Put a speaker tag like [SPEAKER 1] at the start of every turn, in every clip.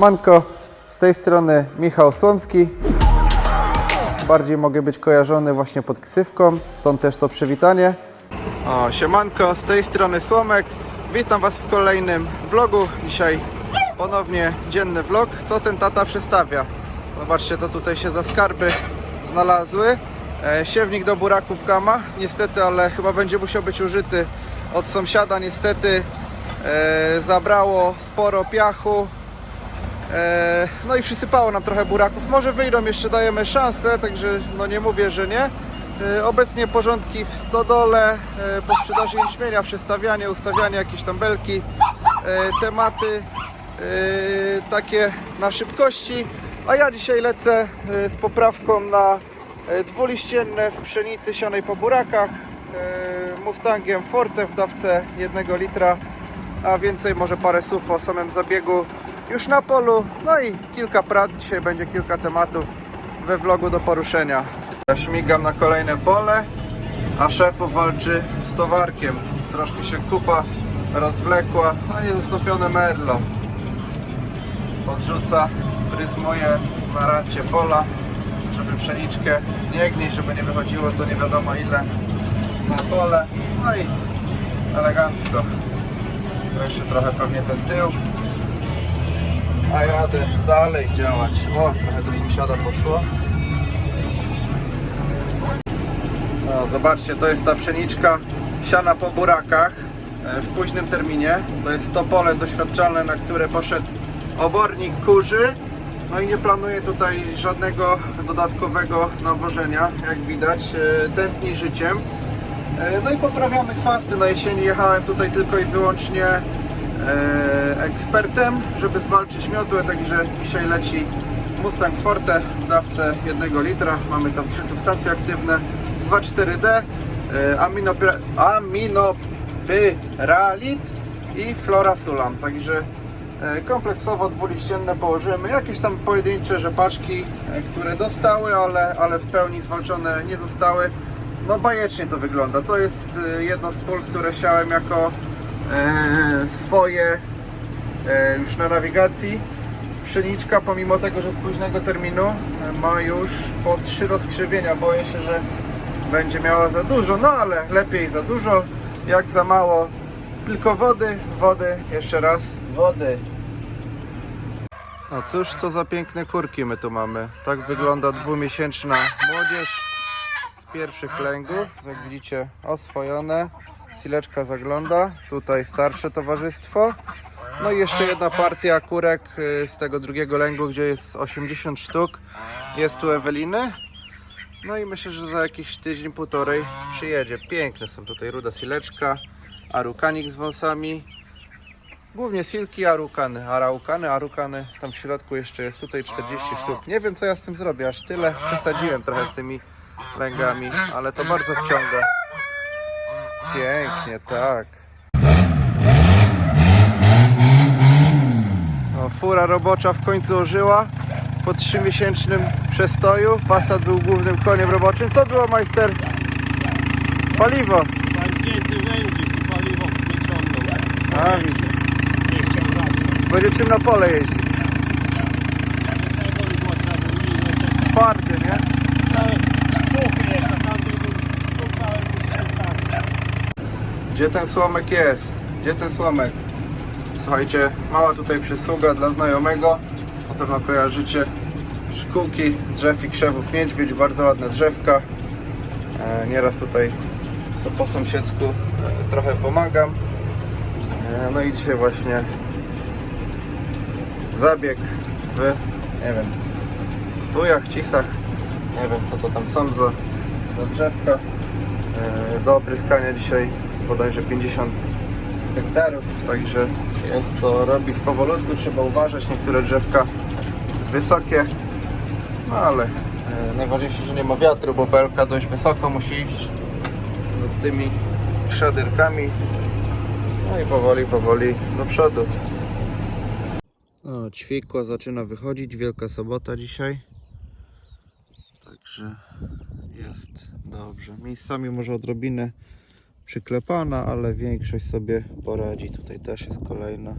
[SPEAKER 1] Siemanko, z tej strony Michał Słomski. Bardziej mogę być kojarzony właśnie pod ksywką, stąd też to przywitanie. O, siemanko, z tej strony Słomek. Witam Was w kolejnym vlogu. Dzisiaj ponownie dzienny vlog. Co ten tata przestawia? Zobaczcie, co tutaj się za skarby znalazły. E, siewnik do buraków Gama. Niestety, ale chyba będzie musiał być użyty od sąsiada. Niestety e, zabrało sporo piachu. E, No i przysypało nam trochę buraków. Może wyjdą, jeszcze dajemy szansę, także no nie mówię, że nie. E, Obecnie porządki w stodole, e, po sprzedaży jęczmienia, przestawianie, ustawianie jakieś tam belki, tematy takie na szybkości. A ja dzisiaj lecę z poprawką na dwuliścienne w pszenicy sianej po burakach, Mustangiem Forte w dawce 1 litra a więcej może parę słów o samym zabiegu już na polu. No i kilka prac, dzisiaj będzie kilka tematów we vlogu do poruszenia. Ja śmigam na kolejne pole, a szefu walczy z towarkiem. Troszkę się kupa rozwlekła, a niezastąpione merlo. Podrzuca, pryzmuje na rancie pola, żeby pszeniczkę nie gnieść, żeby nie wychodziło to nie wiadomo ile na pole. No i elegancko. To jeszcze trochę pewnie ten tył. A jadę dalej działać. O, trochę do sąsiada poszło. No, zobaczcie, to jest ta pszeniczka siana po burakach e, w późnym terminie. To jest to pole doświadczalne, na które poszedł obornik kurzy. No i nie planuję tutaj żadnego dodatkowego nawożenia, jak widać. e, Tętni życiem. E, No i poprawiamy chwasty. Na jesieni jechałem tutaj tylko i wyłącznie ekspertem, żeby zwalczyć miotłę, także dzisiaj leci Mustang Forte w dawce 1 litra. Mamy tam trzy substancje aktywne, 2,4D, e, aminopy- aminopyralit i florasulam. Także e, kompleksowo dwuliścienne położymy. Jakieś tam pojedyncze rzepaczki, e, które dostały, ale, ale w pełni zwalczone nie zostały. No bajecznie to wygląda. To jest e, jedno z pól, które siałem jako e, swoje e, już na nawigacji. Pszeniczka, pomimo tego, że z późnego terminu, e, ma już po trzy rozkrzywienia. Boję się, że będzie miała za dużo, no ale lepiej za dużo, jak za mało. Tylko wody, wody, jeszcze raz wody. No cóż to za piękne kurki my tu mamy. Tak wygląda dwumiesięczna młodzież z pierwszych lęgów. Jak widzicie oswojone. Sileczka zagląda. Tutaj starsze towarzystwo. No i jeszcze jedna partia kurek y, z tego drugiego lęgu, gdzie jest 80 sztuk. Jest tu Eweliny. No i myślę, że za jakiś tydzień, półtorej przyjedzie. Piękne są tutaj ruda sileczka, arukanik z wąsami. Głównie silki, arukany, araukany, arukany. Tam w środku jeszcze jest tutaj 40 sztuk. Nie wiem co ja z tym zrobię, aż tyle. Przesadziłem trochę z tymi lęgami, ale to bardzo wciąga. Pięknie, tak. O, fura robocza w końcu ożyła po trzymiesięcznym przestoju. Passat był głównym koniem roboczym. Co było, majster? Paliwo.
[SPEAKER 2] Zamknięty paliwo wyciągnął.
[SPEAKER 1] A, widzę.
[SPEAKER 2] Nie chciał.
[SPEAKER 1] Będzie czym na pole jeździć. Twardy, nie?
[SPEAKER 2] Ale suchy jest, a tamty był cały
[SPEAKER 1] Gdzie ten słomek jest? Gdzie ten słomek? Słuchajcie, mała tutaj przysługa dla znajomego. Na pewno kojarzycie szkółki drzew i krzewów niedźwiedź, bardzo ładne drzewka. E, nieraz tutaj po sąsiedzku e, trochę pomagam. E, no i dzisiaj właśnie zabieg w, nie wiem, tujach, cisach. Nie wiem co to tam są za, za drzewka. Do opryskania dzisiaj bodajże 50 hektarów, także jest co robić powolutku, trzeba uważać, niektóre drzewka wysokie, no ale e, najważniejsze, że nie ma wiatru, bo belka dość wysoko musi iść nad tymi krzaderkami, no i powoli, powoli do przodu. No, ćwikła zaczyna wychodzić, Wielka Sobota dzisiaj, także jest dobrze. Miejscami może odrobinę przyklepana, ale większość sobie poradzi. Tutaj też jest kolejna.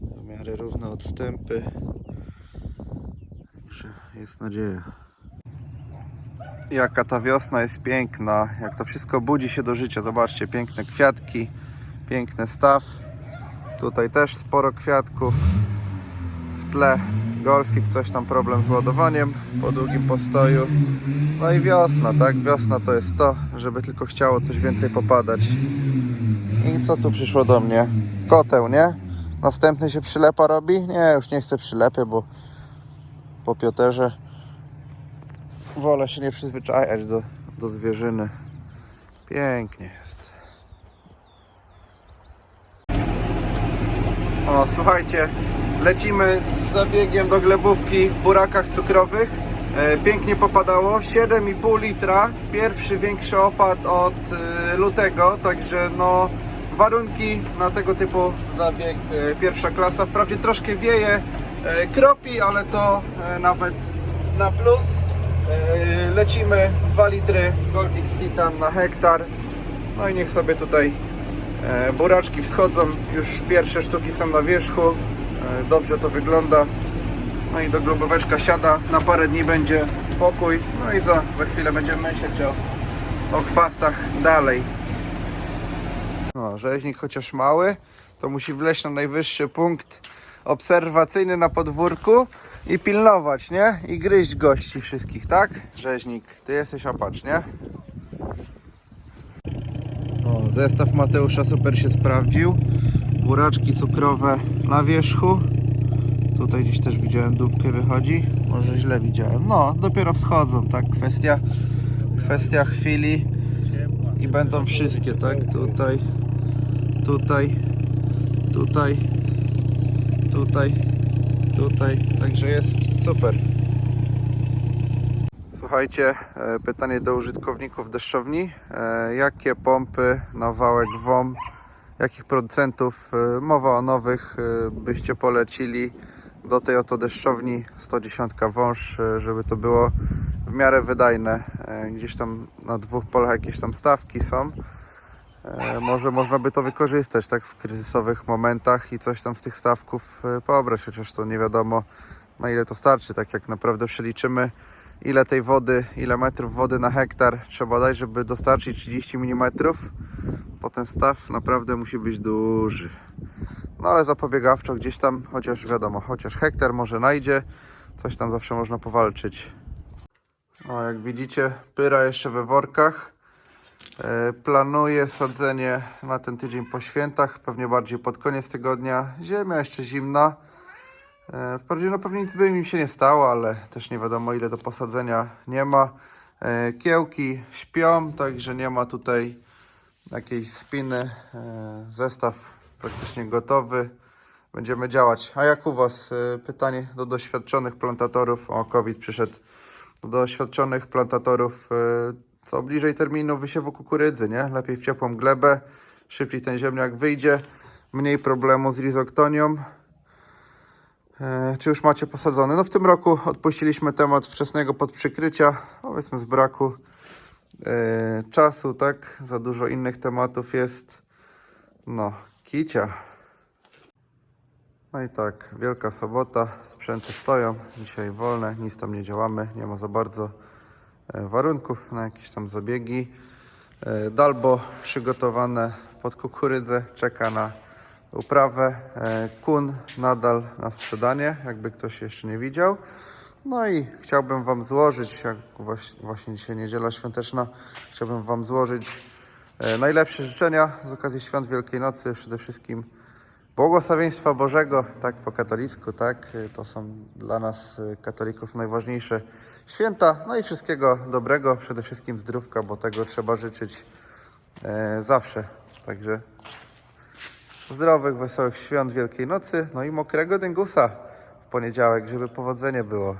[SPEAKER 1] W miarę równe odstępy. Także jest nadzieja. Jaka ta wiosna jest piękna, jak to wszystko budzi się do życia. Zobaczcie, piękne kwiatki, piękny staw. Tutaj też sporo kwiatków. Tle golfik, coś tam problem z ładowaniem po długim postoju. No i wiosna, tak? Wiosna to jest to, żeby tylko chciało coś więcej popadać. I co tu przyszło do mnie? Koteł, nie? Następny się przylepa robi? Nie, już nie chcę przylepy, bo po Pioterze wolę się nie przyzwyczajać do, do zwierzyny. Pięknie jest. O, słuchajcie, lecimy z zabiegiem do glebówki w burakach cukrowych. E, pięknie popadało, 7,5 litra. Pierwszy większy opad od e, lutego, także no warunki na tego typu zabieg e, pierwsza klasa. Wprawdzie troszkę wieje, kropi, ale to nawet na plus. Lecimy 2 litry Goldix Titan na hektar. No i niech sobie tutaj Buraczki wschodzą, już pierwsze sztuki są na wierzchu. E, Dobrze to wygląda. No i do globóweczka siada. Na parę dni będzie spokój. No i za, za chwilę będziemy myśleć o, o chwastach dalej. No, rzeźnik chociaż mały, to musi wleźć na najwyższy punkt obserwacyjny na podwórku i pilnować, nie? I gryźć gości wszystkich, tak? Rzeźnik, ty jesteś opacz, nie? O, zestaw Mateusza super się sprawdził. Buraczki cukrowe na wierzchu. Tutaj gdzieś też widziałem dupkę wychodzi. Może źle widziałem. No, dopiero wschodzą, tak? Kwestia, kwestia chwili i będą wszystkie, tak? Tutaj, tutaj, tutaj, tutaj, tutaj. Także jest super. Słuchajcie, e, pytanie do użytkowników deszczowni. E, Jakie pompy na wałek WOM, jakich producentów, e, mowa o nowych, e, byście polecili do tej oto deszczowni 110 wąż, e, żeby to było w miarę wydajne. Gdzieś tam na dwóch polach jakieś tam stawki są. Może można by to wykorzystać tak w kryzysowych momentach i coś tam z tych stawków pobrać, chociaż to nie wiadomo na ile to starczy, tak jak naprawdę przeliczymy ile tej wody, ile metrów wody na hektar trzeba dać, żeby dostarczyć 30 mm, to ten staw naprawdę musi być duży. No ale zapobiegawczo gdzieś tam, chociaż wiadomo, chociaż hektar może najdzie, coś tam zawsze można powalczyć. No jak widzicie, pyra jeszcze we workach. E, Planuję sadzenie na ten tydzień po świętach, pewnie bardziej pod koniec tygodnia. Ziemia jeszcze zimna. E, Wprawdzie no pewnie nic by im się nie stało, ale też nie wiadomo ile do posadzenia nie ma. E, Kiełki śpią, także nie ma tutaj jakiejś spiny. E, Zestaw praktycznie gotowy. Będziemy działać. A jak u Was? Pytanie do doświadczonych plantatorów. O, COVID przyszedł. Do doświadczonych plantatorów. Co bliżej terminu wysiewu kukurydzy, nie? Lepiej w ciepłą glebę. Szybciej ten ziemniak wyjdzie. Mniej problemu z rizoktonią. E, Czy już macie posadzone? No w tym roku odpuściliśmy temat wczesnego podprzykrycia, powiedzmy z braku e, czasu, tak? Za dużo innych tematów jest. No, kicia. No i tak, Wielka Sobota, sprzęty stoją, dzisiaj wolne, nic tam nie działamy, nie ma za bardzo e, warunków na jakieś tam zabiegi. E, Dalbo przygotowane pod kukurydzę, czeka na uprawę. E, Kun nadal na sprzedanie, jakby ktoś jeszcze nie widział. No i chciałbym Wam złożyć, jak właśnie, dzisiaj niedziela świąteczna, chciałbym Wam złożyć e, najlepsze życzenia z okazji Świąt Wielkiej Nocy. Przede wszystkim błogosławieństwa Bożego, tak po katolicku, tak? E, To są dla nas katolików najważniejsze święta. No i wszystkiego dobrego, przede wszystkim zdrówka, bo tego trzeba życzyć zawsze. Także zdrowych, wesołych świąt Wielkiej Nocy, no i mokrego dyngusa w poniedziałek, żeby powodzenie było.